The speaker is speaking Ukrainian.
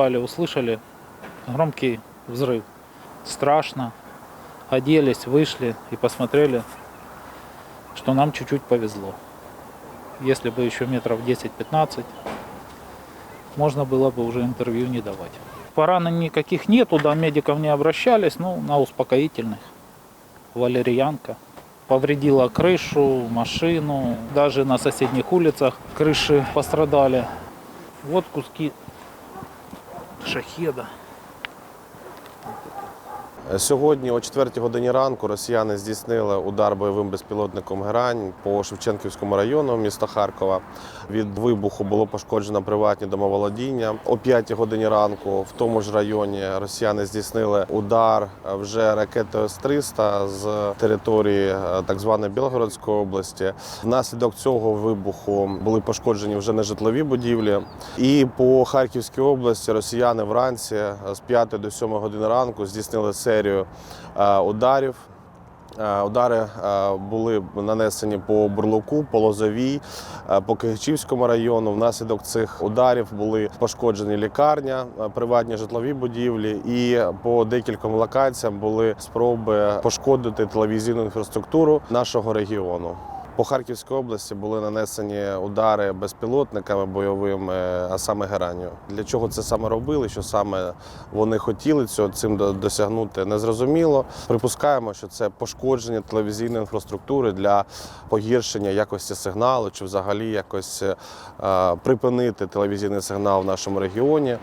Спали, услышали громкий взрыв. Страшно. Оделись, вышли и посмотрели, что нам чуть-чуть повезло. Если бы еще метров 10-15, можно было бы уже интервью не давать. Поранений никаких нету, до медиков не обращались, ну, на успокоительных. Валерьянка. Повредила крышу, машину, даже на соседних улицах крыши пострадали. Вот куски шахеда. Сьогодні о 4 годині ранку росіяни здійснили удар бойовим безпілотником Грань по Шевченківському району міста Харкова. Від вибуху було пошкоджено приватні домоволодіння. О 5 годині ранку в тому ж районі росіяни здійснили удар вже ракетою С-300 з території е, так званої Білгородської області. Внаслідок цього вибуху були пошкоджені вже нежитлові будівлі. І по Харківській області росіяни вранці е, з 5 до 7 години ранку здійснили серію е, ударів. Е, Удари е, були нанесені по Бурлуку, по Лозовій, по Кигичівському району. Внаслідок цих ударів були пошкоджені лікарня, приватні житлові будівлі, і по декільком локаціям були спроби пошкодити телевізійну інфраструктуру нашого регіону. По Харківській області були нанесені удари безпілотниками бойовими, а саме геранню. Для чого це саме робили? Що саме вони хотіли цього цим досягнути, незрозуміло. Припускаємо, що це пошкодження телевізійної інфраструктури для погіршення якості сигналу, чи взагалі якось е, припинити телевізійний сигнал в нашому регіоні.